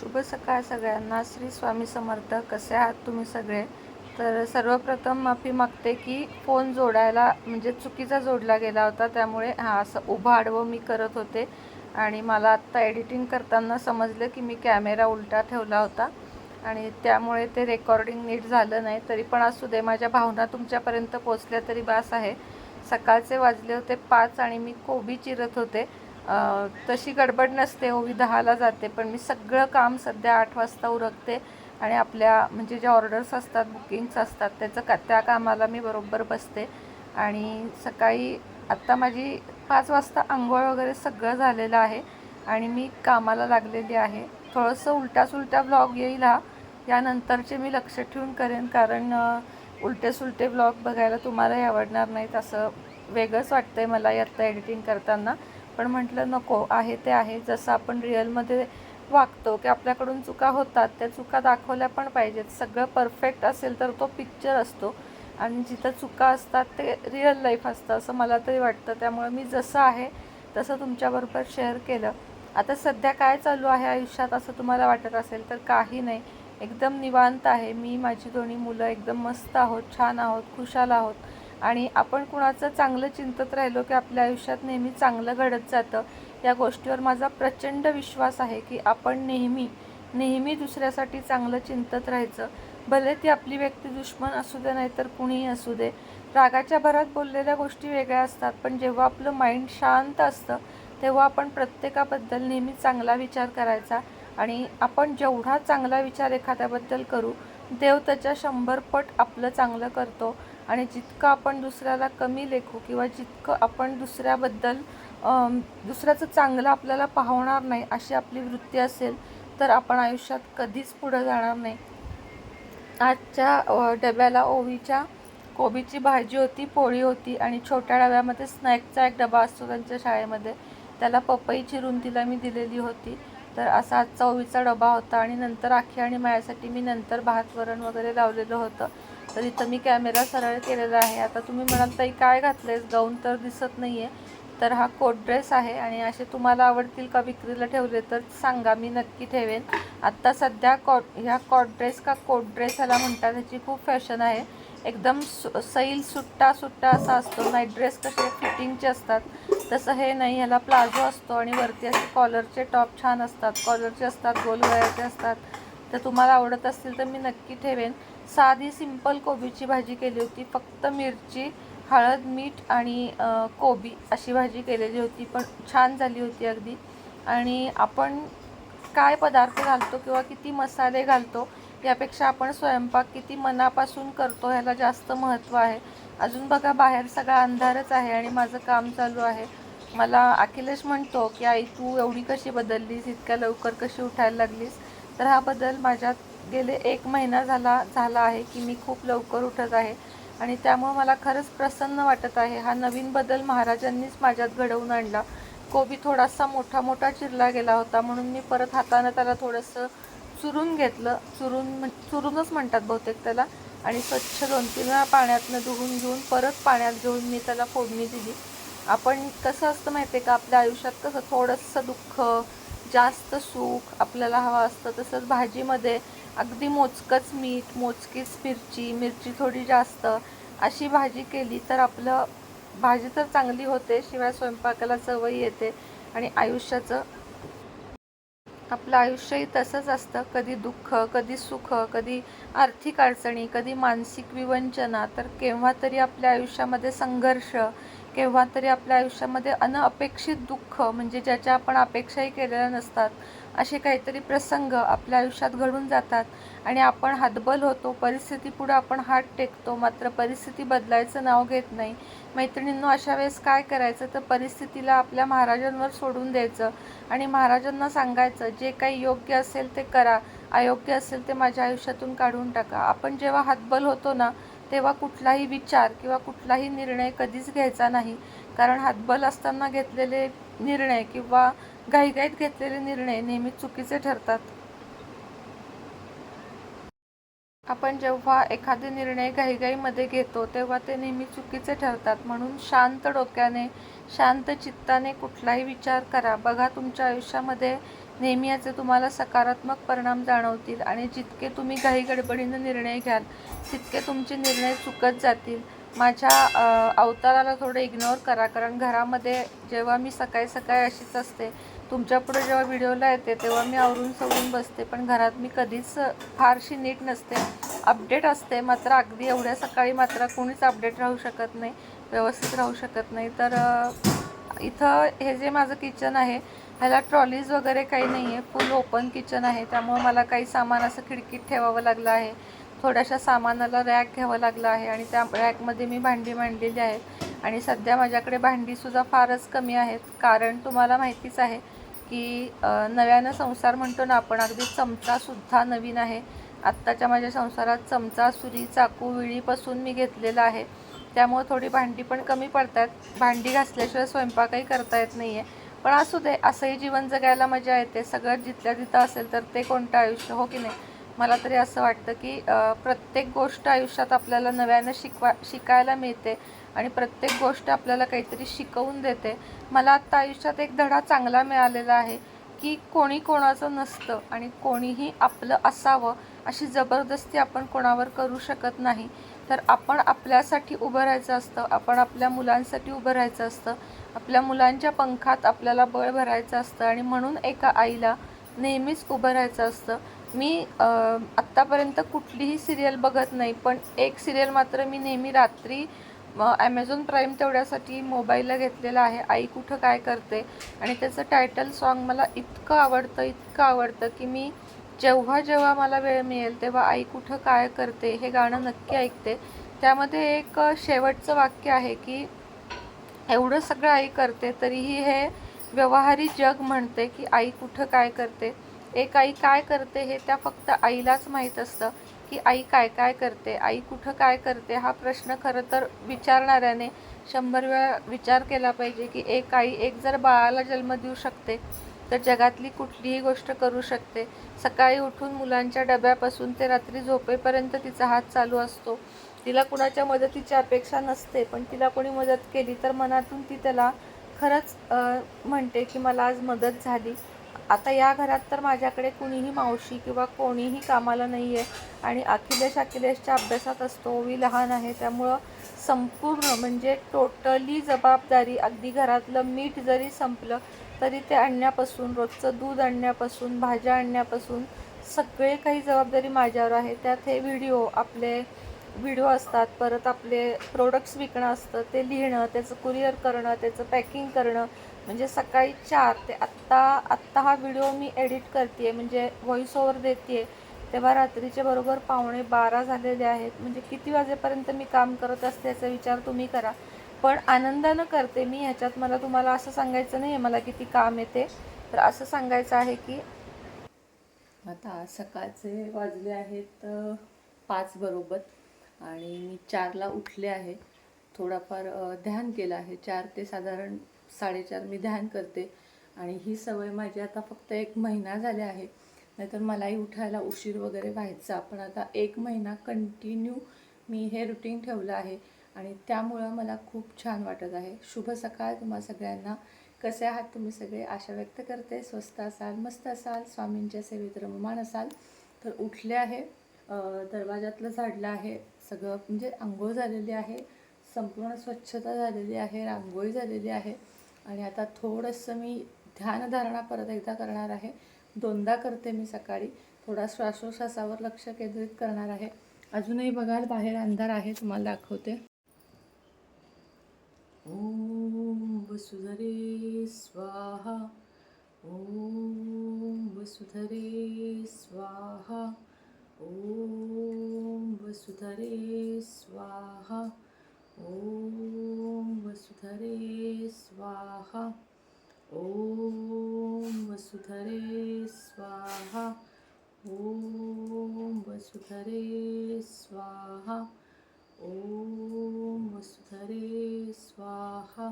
शुभ सकाळ सगळ्यांना. श्री स्वामी समर्थ. कसे आहात तुम्ही सगळे? तर सर्वप्रथम माफी मागते की फोन जोडायला म्हणजे चुकीचा जोडला गेला होता. त्यामुळे हा असं उभं आडवं मी करत होते. आणि मला आत्ता एडिटिंग करताना समजलं की मी कॅमेरा उलटा ठेवला होता. आणि त्यामुळे ते रेकॉर्डिंग नीट झालं नाही. तरी पण असू दे माझ्या भावना तुमच्यापर्यंत पोचल्या तरी बास आहे. सकाळचे वाजले होते पाच आणि मी कोबी चिरत होते. तशी गडबड नसते ओवी दहाला जाते पण मी सगळं काम सध्या आठ वाजता उरकते आणि आपल्या म्हणजे ज्या ऑर्डर्स असतात बुकिंग्स असतात त्याचं का त्या कामाला मी बरोबर बसते. आणि सकाळी आत्ता माझी पाच वाजता आंघोळ वगैरे सगळं झालेलं आहे आणि मी कामाला लागलेली आहे. थोडंसं उलटा सुलटा ब्लॉग येईल हा यानंतरचे मी लक्ष ठेवून करेन कारण उलटे सुलटे ब्लॉग बघायला तुम्हालाही आवडणार नाहीत असं वेगळंच वाटतं आहे मला यात एडिटिंग करताना. पण म्हटलं नको आहे ते आहे. जसं आपण रिअलमध्ये वागतो की आपल्याकडून चुका होतात त्या चुका दाखवल्या पण पाहिजेत. सगळं परफेक्ट असेल तर तो पिक्चर असतो. आणि जिथं चुका असतात ते रिअल लाईफ असतं. असं मला तरी वाटतं. त्यामुळे मी जसं आहे तसं तुमच्याबरोबर शेअर केलं. आता सध्या काय चालू आहे आयुष्यात असं तुम्हाला वाटत असेल तर काही नाही. एकदम निवांत आहे. मी माझी दोन्ही मुलं एकदम मस्त आहोत छान आहोत खुशाल आहोत. आणि आपण कुणाचं चांगलं चिंतत राहिलो की आपल्या आयुष्यात नेहमी चांगलं घडत जातं या गोष्टीवर माझा प्रचंड विश्वास आहे की आपण नेहमी नेहमी दुसऱ्यासाठी चांगलं चिंतत राहायचं. भले ती आपली व्यक्ती दुश्मन असू दे नाहीतर कुणीही असू दे. रागाच्या भरात बोललेल्या गोष्टी वेगळ्या असतात पण जेव्हा आपलं माइंड शांत असतं तेव्हा आपण प्रत्येकाबद्दल नेहमी चांगला विचार करायचा. आणि आपण जेवढा चांगला विचार एखाद्याबद्दल करू देव त्याच्या शंभर पट आपलं चांगलं करतो. आणि जितकं आपण दुसऱ्याला कमी लेखू किंवा जितकं आपण दुसऱ्याबद्दल दुसऱ्याचं चांगलं आपल्याला पाहणार नाही अशी आपली वृत्ती असेल तर आपण आयुष्यात कधीच पुढं जाणार नाही. आजच्या डब्याला ओवीच्या कोबीची भाजी होती पोळी होती आणि छोट्या डब्यामध्ये स्नॅकचा एक डबा असतो त्यांच्या शाळेमध्ये. त्याला पपई चिरून तिला मी दिलेली होती. तर असा आजचा ओवीचा डबा होता आणि नंतर आखी आणि माझ्यासाठी मी नंतर भात वरण वगैरे लावलेलं होतं. तर इथं मी कॅमेरा सरळ केलेला आहे. आता तुम्ही म्हणाल ताई काय घातलंयस? गाऊन तर दिसत नाही आहे तर हा कोट ड्रेस आहे आणि असे तुम्हाला आवडतील का विक्रीला ठेवले तर सांगा मी नक्की ठेवेन. आत्ता सध्या कॉट ह्या कॉट ड्रेस का कोट ड्रेस ह्याला म्हणतात ह्याची खूप फॅशन आहे. एकदम सु सैल सुट्टा सुट्टा असा असतो. नाईट ड्रेस कसे फिटिंगचे असतात तसं हे नाही. ह्याला प्लाझो असतो आणि वरती असे कॉलरचे टॉप छान असतात. कॉलरचे असतात गोल वयाचे असतात. तर तुम्हाला आवडत असतील तर मी नक्की ठेवेन. साधी सिंपल कोबीची भाजी केली होती. फक्त मिरची हळद मीठ आणि कोबी अशी भाजी केलेली होती. पण छान झाली होती अगदी. आणि आपण काय पदार्थ घालतो किंवा किती मसाले घालतो यापेक्षा आपण स्वयंपाक किती मनापासून करतो ह्याला जास्त महत्त्व आहे. अजून बघा बाहेर सगळा अंधारच आहे आणि माझं काम चालू आहे. मला अखिलेश म्हणतो की आई तू एवढी कशी बदललीस? इतक्या लवकर कशी उठायला लागलीस? तर हा बदल माझ्यात गेले एक महिना झाला झाला आहे की मी खूप लवकर उठत आहे. आणि त्यामुळे मला खरंच प्रसन्न वाटत आहे. हा नवीन बदल महाराजांनीच माझ्यात घडवून आणला. कोबी थोडासा मोठा मोठा चिरला गेला होता. म्हणून मी परत हातानं त्याला थोडंसं चुरून घेतलं. चुरून चुरूनच म्हणतात बहुतेक त्याला. आणि स्वच्छ दोन तीन वेळा पाण्यातनं धुवून घेऊन परत पाण्यात घेऊन मी त्याला फोडणी दिली. आपण कसं असतं माहिती आहे का? आपल्या आयुष्यात कसं थोडंसं दुःख जास्त सुख आपल्याला हवं असतं. तसंच भाजीमध्ये अगदी मोजकंच मीठ मोजकीच मिरची मिरची थोडी जास्त अशी भाजी केली तर आपलं भाजी तर चांगली होते शिवाय स्वयंपाकाला चवही येते आणि आयुष्याचं आपलं आयुष्यही तसंच असतं. कधी दुःख कधी सुख कधी आर्थिक अडचणी कधी मानसिक विवंचना तर केव्हा तरी आपल्या आयुष्यामध्ये संघर्ष केव्हा तरी आपल्या आयुष्यामध्ये अनअपेक्षित दुःख म्हणजे ज्याच्या आपण अपेक्षाही केलेल्या नसतात असे काहीतरी प्रसंग आपल्या आयुष्यात घडून जातात. आणि आपण हातबल होतो परिस्थितीपुढे आपण हात टेकतो मात्र परिस्थिती बदलायचं नाव घेत नाही. मैत्रिणींनो अशा वेळेस काय करायचं? तर परिस्थितीला आपल्या महाराजांवर सोडून द्यायचं आणि महाराजांना सांगायचं जे काही योग्य असेल ते करा अयोग्य असेल ते माझ्या आयुष्यातून काढून टाका. आपण जेव्हा हातबल होतो ना तेव्हा कुठलाही विचार किंवा कुठलाही निर्णय कधीच घ्यायचा नाही. कारण हातबल असताना घेतलेले निर्णय किंवा घाईघाईत घेतलेले निर्णय नेहमी चुकीचे ठरतात. आपण जेव्हा एखादे निर्णय घाईघाईमध्ये घेतो तेव्हा ते नेहमी चुकीचे ठरतात. म्हणून शांत डोक्याने शांत चित्ताने कुठलाही विचार करा. बघा तुमच्या आयुष्यामध्ये नेहमी याचे तुम्हाला सकारात्मक परिणाम जाणवतील आणि जितके तुम्ही घाई गडबडीनं निर्णय घ्याल तितके तुमचे निर्णय चुकत जातील. माझ्या अवताराला थोडं इग्नोर करा कारण घरामध्ये जेव्हा मी सकाळी सकाळी अशीच असते तुमच्यापुढे जेव्हा व्हिडिओला येते तेव्हा मी आवरून सवरून बसते पण घरात मी कधीच फारशी नीट नसते. अपडेट असते मात्र अगदी एवढ्या सकाळी मात्र कोणीच अपडेट राहू शकत नाही व्यवस्थित राहू शकत नाही. तर इथं हे जे माझं किचन आहे ह्याला ट्रॉलीज वगैरे काही नाही आहे फुल ओपन किचन आहे. त्यामुळं मला काही सामान असं खिडकीत ठेवावं लागलं आहे. थोड्याशा सामानाला रॅक घ्यावं लागलं आहे आणि त्या रॅकमध्ये मी भांडी मांडलेली आहेत. आणि सध्या माझ्याकडे भांडीसुद्धा फारच कमी आहेत. कारण तुम्हाला माहितीच आहे की नव्यानं संसार म्हणतो ना आपण अगदी चमचासुद्धा नवीन आहे. आत्ताच्या माझ्या संसारात चमचा सुरी चाकू विळीपासून मी घेतलेला आहे. त्यामुळं थोडी भांडी पण कमी पडतात. भांडी घासल्याशिवाय स्वयंपाकही करता येत नाही आहे पण असू दे असंही जीवन जगायला मजा येते. सगळं जिथल्या तिथं असेल तर ते कोणतं आयुष्य हो की नाही? मला तरी असं वाटतं की प्रत्येक गोष्ट आयुष्यात आपल्याला नव्यानं शिकवा शिकायला मिळते आणि प्रत्येक गोष्ट आपल्याला काहीतरी शिकवून देते. मला आत्ता आयुष्यात एक धडा चांगला मिळालेला आहे की कोणी कोणाचं नसतं आणि कोणीही आपलं असावं अशी जबरदस्ती आपण कोणावर करू शकत नाही. तर आपण आपल्यासाठी उभं राहायचं असतं आपण आपल्या मुलांसाठी उभं राहायचं असतं आपल्या मुलांच्या पंखात आपल्याला बळ भरायचं असतं आणि म्हणून एका आईला नेहमीच उभं राहायचं असतं. मी आत्तापर्यंत कुठलीही सिरियल बघत नाही पण एक सिरियल मात्र मी नेहमी रात्री ॲमेझॉन प्राईम तेवढ्यासाठी मोबाईलला घेतलेला आहे आई कुठं काय करते? आणि त्याचं टायटल सॉन्ग मला इतकं आवडतं इतकं आवडतं की मी जेव्हा जेव्हा मला वेळ मिळेल तेव्हा आई कुठं काय करते हे गाणं नक्की ऐकते. त्यामध्ये एक शेवटचं वाक्य आहे की एवढं सगळं आई करते तरीही हे व्यवहारी जग म्हणते की आई कुठं काय करते. एक आई काय करते हे त्या फक्त आईलाच माहीत असतं की आई काय काय करते आई कुठं काय करते हा प्रश्न खरं तर विचारणाऱ्याने शंभर वेळा विचार केला पाहिजे की एक आई एक जर बाळाला जन्म देऊ शकते तर जगातली कुठलीही गोष्ट करू शकते. सकाळी उठून मुलांच्या डब्यापासून ते रात्री झोपेपर्यंत तिचा हात चालू असतो. तिला कुणाच्या मदतीची अपेक्षा नसते पण तिला कोणी मदत केली तर मनातून ती त्याला खरंच म्हणते की मला आज मदत झाली. आता या घरात तर माझ्याकडे कुणीही मावशी किंवा कोणीही कामाला नाही आहे आणि अखिलेश अखिलेशच्या अभ्यासात असतो. मी लहान आहे त्यामुळं संपूर्ण म्हणजे टोटली जबाबदारी अगदी घरातलं मीठ जरी संपलं तरी ते आणण्यापासून रोजचं दूध आणण्यापासून भाज्या आणण्यापासून सगळे काही जबाबदारी माझ्यावर आहे. त्यात हे व्हिडिओ आपले व्हिडिओ असतात परत आपले प्रोडक्ट्स विकणं असतं ते लिहिणं त्याचं कुरिअर करणं त्याचं पॅकिंग करणं. म्हणजे सकाळी चार ते आत्ता आत्ता हा व्हिडिओ मी एडिट करते म्हणजे व्हॉइस ओव्हर देते तेव्हा रात्रीचे बरोबर पावणे बारा झालेले आहेत. म्हणजे किती वाजेपर्यंत मी काम करत असते याचा विचार तुम्ही करा. पण आनंदानं करते मी. ह्याच्यात मला तुम्हाला असं सांगायचं नाही आहे मला किती काम येते. तर असं सांगायचं आहे की आता सकाळचे वाजले आहेत पाच बरोबर आणि मी चारला उठले आहे. थोडाफार ध्यान केलं आहे. चार ते साधारण साडेचार मी ध्यान करते आणि ही सवय माझी आता फक्त एक महिना झाली आहे. नाहीतर मलाही उठायला उशीर वगैरे व्हायचा. पण आता एक महिना कंटिन्यू मी हे रुटीन ठेवलं आहे. आणि त्यामुळं मला खूप छान वाटत आहे. शुभ सकाळ तुम्हा सगळ्यांना. कसे आहात तुम्ही सगळे? आशा व्यक्त करते. स्वस्त असाल मस्त असाल स्वामींच्या सेवेत रममान असाल. तर उठले आहे. दरवाजातलं झाडलं आहे. सगळं म्हणजे आंघोळ झालेली आहे. संपूर्ण स्वच्छता झालेली आहे. रांगोळी झालेली आहे. आणि आता थोडंसं मी ध्यानधारणा परत एकदा करणार आहे. दोनदा करते मी सकाळी. थोडा श्वासोश्वासावर लक्ष केंद्रित करणार आहे. अजूनही बघाल बाहेर अंधार आहे. तुम्हाला दाखवते. ॐ वसुधरे स्वाहा ॐ वसुधरे स्वाहा ॐ वसुधरे स्वाहा ॐ वसुधरे स्वाहा ॐ वसुधरे स्वाहा ॐ वसुधरे स्वाहा ओम वसुधरे स्वाहा.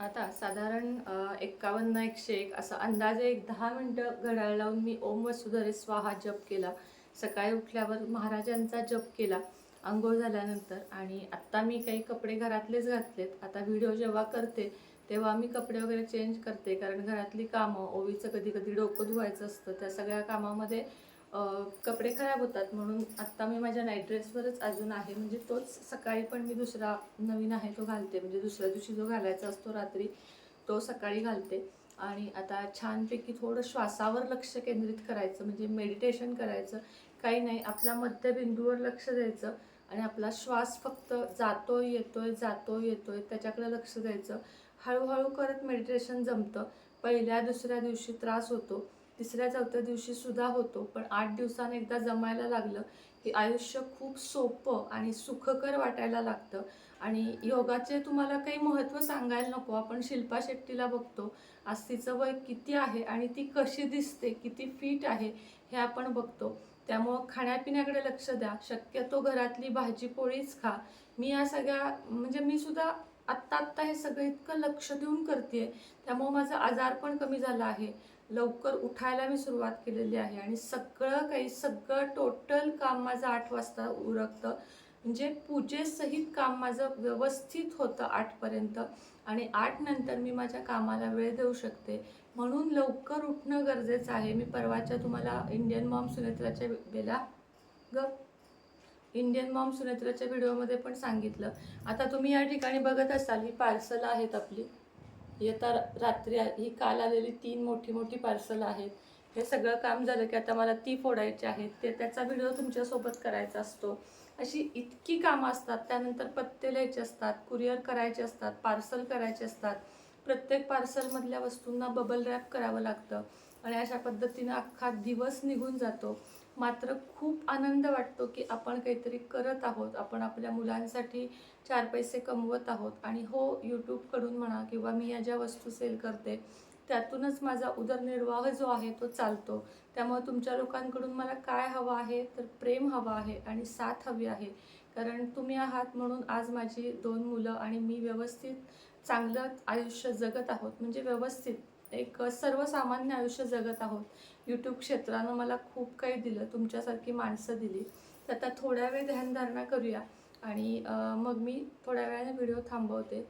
आता साधारण एकावन्न एक्कावन्न एकशे एक असा अंदाजे एक दहा मिनटं घड्याळ लावून मी ओम वसुधरे स्वाहा जप केला. सकाळी उठल्यावर महाराजांचा जप केला. आंघोळ झाल्यानंतर आणि आत्ता मी काही कपडे घरातलेच घातलेत. आता व्हिडिओ जेव्हा करते तेव्हा मी कपडे वगैरे चेंज करते. कारण घरातली कामं ओवीचं कधी कधी डोकं धुवायचं असतं. त्या सगळ्या कामामध्ये कपडे खराब होतात म्हणून आत्ता मी माझ्या नाईट ड्रेसवरच अजून आहे. म्हणजे तोच सकाळी पण मी दुसरा नवीन आहे तो घालते. म्हणजे दुसऱ्या दिवशी जो घालायचा असतो रात्री तो सकाळी घालते. आणि आता छानपैकी थोडं श्वासावर लक्ष केंद्रित करायचं म्हणजे मेडिटेशन करायचं. काही नाही आपल्या मध्यबिंदूवर लक्ष द्यायचं आणि आपला श्वास फक्त जातो येतोय जातो येतोय त्याच्याकडे लक्ष द्यायचं. हळूहळू करत मेडिटेशन जमतं. पहिल्या दुसऱ्या दिवशी त्रास होतो. तिसऱ्या चौथ्या दिवशी सुद्धा होतो. पण आठ दिवसाने एकदा जमायला लागलं की आयुष्य खूप सोपं आणि सुखकर वाटायला लागतं. आणि योगाचे तुम्हाला काही महत्त्व सांगायला नको. आपण शिल्पा शेट्टीला बघतो आज तिचं वय किती आहे आणि ती कशी दिसते किती फिट आहे हे आपण बघतो. त्यामुळं खाण्यापिण्याकडे लक्ष द्या. शक्यतो घरातली भाजी पोळीच खा. मी या सगळ्या म्हणजे मी सुद्धा आत्ता आत्ता हे सगळं इतकं लक्ष देऊन करते त्यामुळं माझं आजार पण कमी झाला आहे. लवकर उठायला मी सुरुवात केलेली आहे आणि सगळं काही सगळं टोटल काम माझं आठ वाजता उरकतं. म्हणजे पूजेसहित काम माझं व्यवस्थित होतं आठपर्यंत आणि आठ नंतर मी माझ्या कामाला वेळ देऊ शकते. म्हणून लवकर उठणं गरजेचं आहे. मी परवाच्या तुम्हाला इंडियन मॉम सुनेत्राच्या बेला ग इंडियन मॉम सुनेत्राच्या व्हिडिओमध्ये पण सांगितलं. आता तुम्ही या ठिकाणी बघत असाल ही पार्सल आहेत आपली. येता रात्री ही काल आलेली तीन मोठी मोठी पार्सल आहेत. हे सगळं काम झालं की आता मला ती फोडायची आहेत ते त्याचा व्हिडिओ तुमच्यासोबत करायचा असतो. अशी इतकी कामं असतात. त्यानंतर पत्ते लिहायचे असतात कुरिअर करायचे असतात पार्सल करायचे असतात. प्रत्येक पार्सलमधल्या वस्तूंना बबल रॅप करावं लागतं. आणि अशा पद्धतीनं अख्खा दिवस निघून जातो. मात्र खूप आनंद वाटतो की आपण काहीतरी करत आहोत. आपण आपल्या मुलांसाठी चार पैसे कमवत आहोत. आणि हो यूट्यूबकडून म्हणा किंवा मी या ज्या वस्तू सेल करते त्यातूनच माझा उदरनिर्वाह जो आहे तो चालतो. त्यामुळे तुमच्या लोकांकडून मला काय हवं आहे तर प्रेम हवं आहे आणि साथ हवी आहे. कारण तुम्ही आहात म्हणून आज माझी दोन मुलं आणि मी व्यवस्थित चांगलं आयुष्य जगत आहोत. म्हणजे व्यवस्थित एक सर्वसामान्य आयुष्य जगत आहोत. यूट्यूब क्षेत्रानं मला खूप काही दिलं तुमच्यासारखी माणसं दिली. तर आता थोड्या वेळ ध्यानधारणा करूया आणि मग मी थोड्या वेळाने व्हिडिओ थांबवते.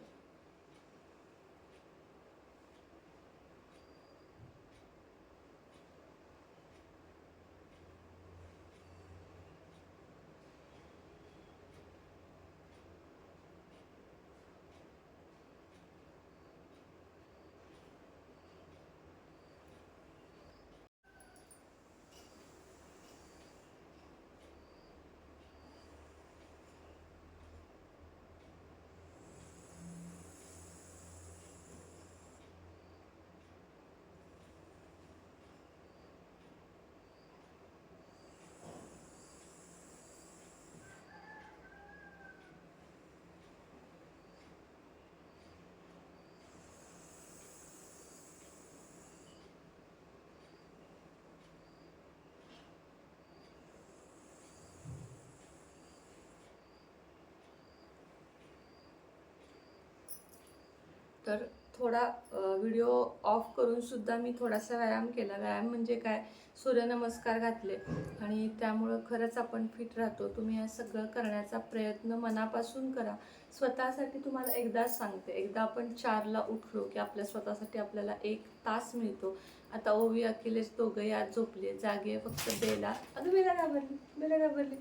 तर थोडा व्हिडिओ ऑफ करून सुद्धा मी थोडासा व्यायाम केला. व्यायाम म्हणजे काय? सूर्यनमस्कार घातले. आणि त्यामुळं खरंच आपण फिट राहतो. तुम्ही हे सगळं करण्याचा प्रयत्न मनापासून करा. स्वतःसाठी तुम्हाला एकदाच सांगते. एकदा आपण चारला उठलो की आपल्या स्वतःसाठी आपल्याला एक तास मिळतो. आता ओवी अखिलेश दोघंही आज झोपले. जागे फक्त बेला. अगं बेला घाबरली. बेला घाबरली.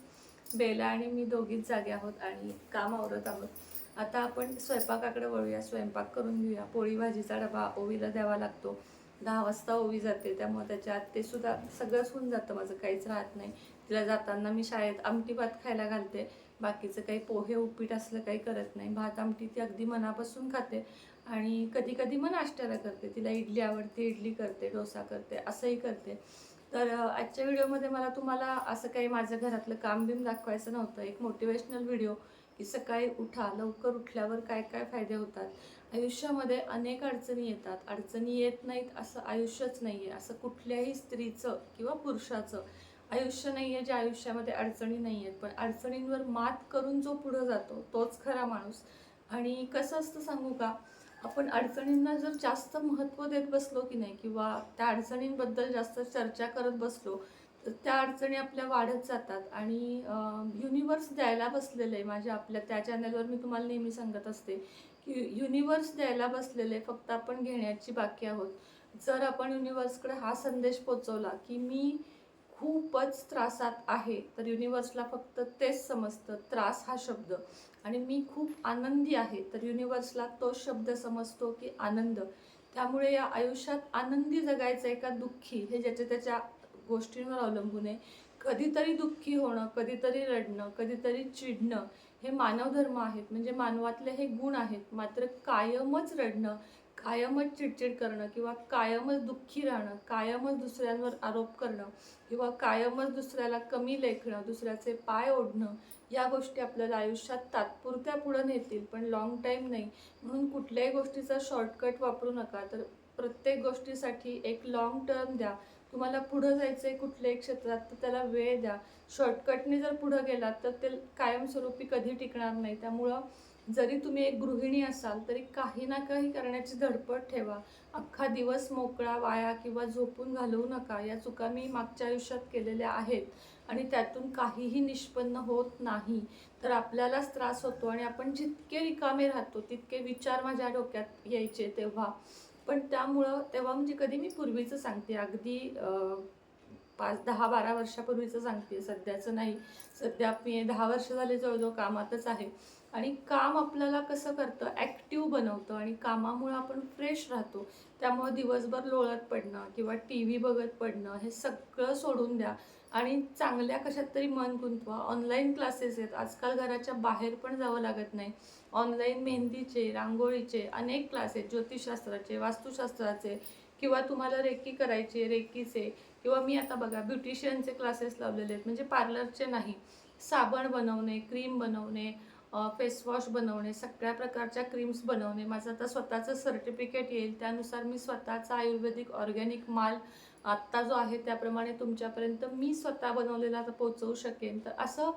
बेला आणि मी दोघीच जागे आहोत आणि काम आवरत आहोत. आता आपण स्वयंपाकाकडे वळूया स्वयंपाक करून घेऊया. पोळी भाजीचा डबा ओवीला द्यावा लागतो. दहा वाजता ओवी जाते त्यामुळे त्याच्यात ते सुद्धा सगळंच होऊन जातं माझं काहीच राहत नाही. तिला जाताना मी शाळेत आमटी भात खायला घालते. बाकीचं काही पोहे उपीट असलं काही करत नाही. भात आमटी ती अगदी मनापासून खाते. आणि कधी कधी मग नाश्त्याला करते. तिला इडली आवडते इडली करते डोसा करते असंही करते. तर आजच्या व्हिडिओमध्ये मला तुम्हाला असं काही माझं घरातलं काम बीम दाखवायचं नव्हतं. एक मोटिवेशनल व्हिडिओ की सकाळी उठा लवकर उठल्यावर काय काय फायदे होतात? आयुष्यामध्ये अनेक अडचणी येतात. अडचणी येत नाहीत असं आयुष्यच नाही आहे असं कुठल्याही स्त्रीचं किंवा पुरुषाचं आयुष्य नाही आहे ज्या आयुष्यामध्ये अडचणी नाही आहेत पण अडचणींवर मात करून जो पुढं जातो तोच खरा माणूस. आणि कसं असतं सांगू का? आपण अडचणींना जर जास्त महत्त्व देत बसलो की नाही किंवा त्या अडचणींबद्दल जास्त चर्चा करत बसलो तर त्या अडचणी आपल्या वाढत जातात. आणि युनिवर्स द्यायला बसलेलं आहे माझ्या आपल्या त्या चॅनलवर मी तुम्हाला नेहमी सांगत असते की युनिवर्स द्यायला बसलेले फक्त आपण घेण्याची बाकी आहोत. जर आपण युनिवर्सकडे हा संदेश पोचवला की मी खूपच त्रासात आहे तर युनिवर्सला फक्त तेच समजतं त्रास हा शब्द. आणि मी खूप आनंदी आहे तर युनिवर्सला तो शब्द समजतो की आनंद. त्यामुळे या आयुष्यात आनंदी जगायचं आहे का दुःखी हे ज्याच्या त्याच्या गोष्टींवर अवलंबून आहे. कधीतरी दुःखी होणं कधीतरी रडणं कधीतरी चिडणं हे मानवधर्म आहेत. म्हणजे मानवातले हे गुण आहेत. मात्र कायमच रडणं कायमच चिडचिड करणं किंवा कायमच दुःखी राहणं कायमच दुसऱ्यांवर आरोप करणं किंवा कायमच दुसऱ्याला कमी लेखणं दुसऱ्याचे पाय ओढणं या गोष्टी आपल्याला आयुष्यात तात्पुरत्या पुढं नेतील. पण लाँग टाईम नाही. म्हणून कुठल्याही गोष्टीचा शॉर्टकट वापरू नका. तर प्रत्येक गोष्टीसाठी एक लाँग टर्म द्या. तुम्हाला पुढं जायचं आहे कुठल्याही क्षेत्रात तर त्याला वेळ द्या. शॉर्टकटने जर पुढं गेलात तर ते कायमस्वरूपी कधी टिकणार नाही. त्यामुळं जरी तुम्ही एक गृहिणी असाल तरी काही ना काही करण्याची धडपड ठेवा. अख्खा दिवस मोकळा वाया किंवा झोपून घालवू नका. या चुका मी मागच्या आयुष्यात केलेल्या आहेत आणि त्यातून काहीही निष्पन्न होत नाही. तर आपल्यालाच त्रास होतो आणि आपण जितके रिकामे राहतो तितके विचार माझ्या डोक्यात यायचे तेव्हा. पण त्यामुळं तेव्हा म्हणजे कधी मी पूर्वीचं सांगते. अगदी पाच दहा बारा वर्षापूर्वीचं सांगते. सध्याचं नाही. सध्या मी दहा वर्ष झाले जवळजवळ कामातच आहे. आणि काम आपल्याला कसं करतं? ॲक्टिव्ह बनवतं आणि कामामुळं आपण फ्रेश राहतो. त्यामुळं दिवसभर लोळत पडणं किंवा टी व्ही बघत पडणं हे सगळं सोडून द्या. आणि चांगल्या कशात तरी मन गुंतवा. ऑनलाईन क्लासेस आहेत. आजकाल घराच्या बाहेर पण जावं लागत नाही. ऑनलाईन मेहंदीचे रांगोळीचे अनेक क्लासेस ज्योतिषशास्त्राचे वास्तुशास्त्राचे किंवा तुम्हाला रेकी करायचे रेकीचे किंवा मी आता बघा ब्युटिशियनचे क्लासेस लावलेले आहेत. म्हणजे पार्लरचे नाही. साबण बनवणे क्रीम बनवणे फेसवॉश बनवणे सगळ्या प्रकारच्या क्रीम्स बनवणे. माझं आता स्वतःचं सर्टिफिकेट येईल. त्यानुसार मी स्वतःचा आयुर्वेदिक ऑर्गॅनिक माल आत्ता जो आहे त्याप्रमाणे तुमच्यापर्यंत मी स्वतः बनवलेला आता पोचवू शकेन. तर असं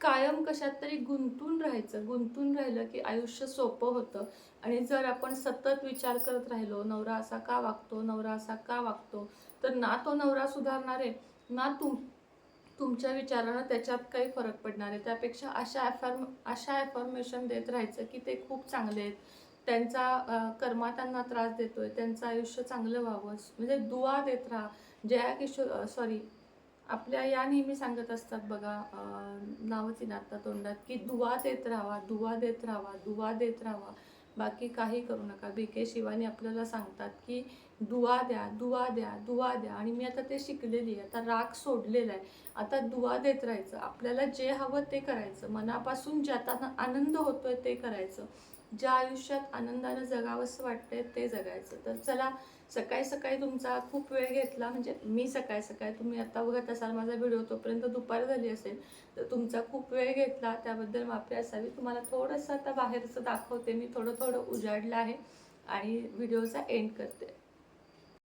कायम कशात तरी गुंतून राहायचं. गुंतून राहिलं की आयुष्य सोपं होतं. आणि जर आपण सतत विचार करत राहिलो नवरा असा का वागतो नवरा असा का वागतो तर ना तो नवरा सुधारणार आहे ना तुम तुमच्या विचारानं त्याच्यात काही फरक पडणार आहे. त्यापेक्षा अशा ॲफर्म अशा ॲफर्मेशन देत राहायचं की ते खूप चांगले आहेत. त्यांचा कर्मा त्यांना त्रास देतोय. त्यांचं आयुष्य चांगलं व्हावं. म्हणजे दुवा देत राहा. जया किशोर सॉरी आपल्या या नेहमी सांगत असतात बघा अं, नावच तोंडात की दुवा देत राहावा दुवा देत राहावा दुवा देत राहावा बाकी काही करू नका. बी के शिवानी आपल्याला सांगतात की दुवा द्या दुवा द्या दुवा द्या. आणि मी आता ते शिकलेली आहे. आता राग सोडलेला आहे. आता दुवा देत राहायचं. आपल्याला जे हवं ते करायचं. मनापासून ज्याता आनंद होतोय ते करायचं. ज्या आयुष्यात आनंदानं जगावंसं वाटतंय ते जगायचं. तर चला सकाळी सकाळी तुमचा खूप वेळ घेतला म्हणजे मी सकाळी सकाळी तुम्ही आता बघत असाल माझा व्हिडिओ तोपर्यंत दुपार झाली असेल तर तुमचा खूप वेळ घेतला. त्याबद्दल माफी असावी. तुम्हाला थोडंसं आता बाहेरचं दाखवते मी. थोडं थोडं उजाडलं आहे आणि व्हिडिओचा एंड करते.